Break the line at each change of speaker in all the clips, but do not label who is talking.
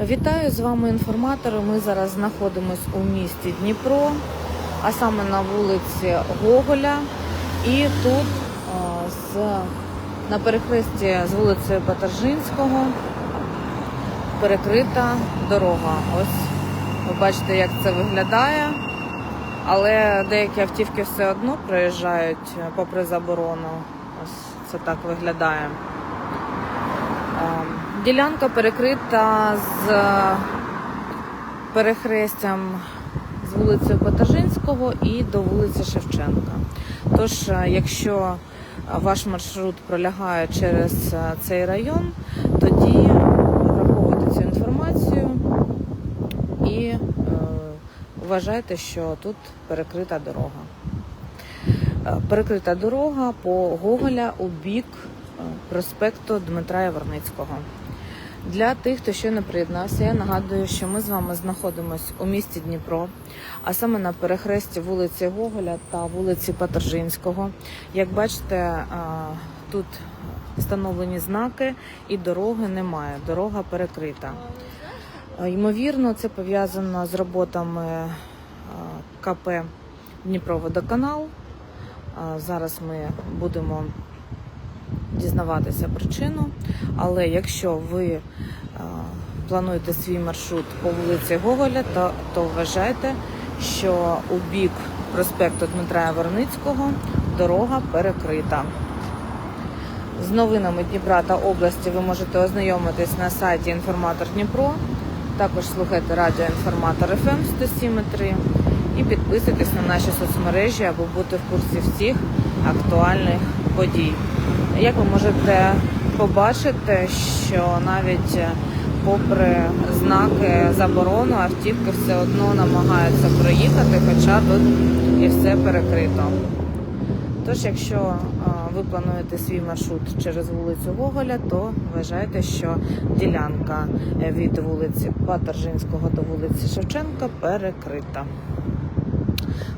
Вітаю з вами інформатори. Ми зараз знаходимося у місті Дніпро, а саме на вулиці Гоголя. І тут з, на перехресті з вулицею Патержинського перекрита дорога. Ось ви бачите, як це виглядає. Але деякі автівки все одно проїжджають попри заборону. Ось це так виглядає. Ділянка перекрита з перехрестям з вулиці Потажинського і до вулиці Шевченка. Тож, е, якщо е, ваш маршрут пролягає через е, цей район, тоді враховуйте цю інформацію і е, вважайте, що тут перекрита дорога. Е, Перекрита дорога по Гоголя у бік е, проспекту Дмитра Яворницького. Для тих, хто ще не приєднався, я нагадую, що ми з вами знаходимося у місті Дніпро, а саме на перехресті вулиці Гоголя та вулиці Патержинського. Як бачите, тут встановлені знаки і дороги немає. Дорога перекрита. Ймовірно, це пов'язано з роботами КП Дніпроводоканал. Зараз ми будемо дізнаватися причину. Але якщо ви е, плануєте свій маршрут по вулиці Гоголя, то, то вважайте, що у бік проспекту Дмитра Яворницького дорога перекрита. З новинами Дніпра та області ви можете ознайомитись на сайті Інформатор Дніпро. Також слухайте радіо Інформатор ФМ 107.3 і підписуйтесь на наші соцмережі, аби бути в курсі всіх актуальних подій. Як ви можете побачити, що навіть е, попри знаки заборону, автівки все одно намагаються проїхати, хоча тут і все перекрито. Тож, якщо е, ви плануєте свій маршрут через вулицю Гоголя, то вважайте, що ділянка е, від вулиці Патержинського до вулиці Шевченка перекрита.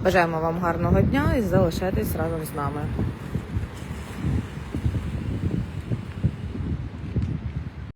Бажаємо вам гарного дня і залишайтесь разом з нами.